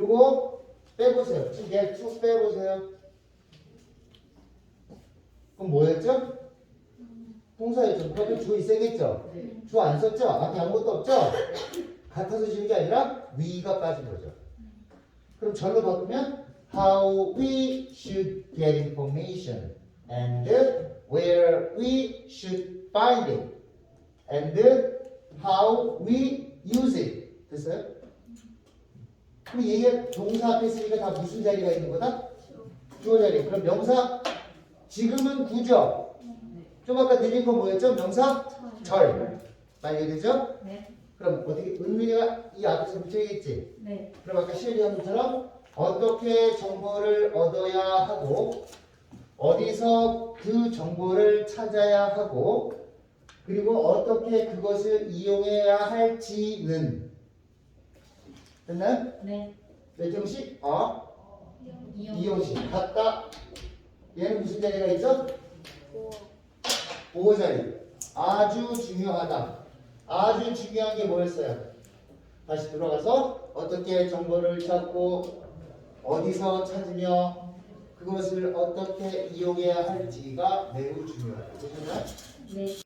요거 빼보세요. 지금 얘쭉 빼보세요. 그럼 뭐였죠? 동사였죠. 그러면 주 있어야겠죠? 주 안 썼죠? 앞에 아무것도 없죠? 같아서 지은 게 아니라 위가 빠진 거죠. 그럼 절로 바꾸면 how we should get information and where we should find it and how we use it. 됐어요? 그럼 얘가 동사 앞에 있으니까 다 무슨 자리가 있는 거다? 주어 자리. 그럼 명사 지금은 구죠. 좀 아까 드린 거 뭐였죠? 명사 절. 많이 되죠? 네. 그럼 어떻게 은민이가 이 앞에서 붙여야겠지? 네. 그럼 아까 시연이 한 것처럼 어떻게 정보를 얻어야 하고 어디서 그 정보를 찾아야 하고 그리고 어떻게 그것을 이용해야 할지는 됐나요? 네. 몇 형식? 어? 이용. 이용식 같다 얘는 무슨 자리가 있죠? 보호 자리 아주 중요하다 아주 중요한 게 뭐였어요? 다시 들어가서 어떻게 정보를 찾고 어디서 찾으며 그것을 어떻게 이용해야 할지가 매우 중요하다. 보셨나요? 네.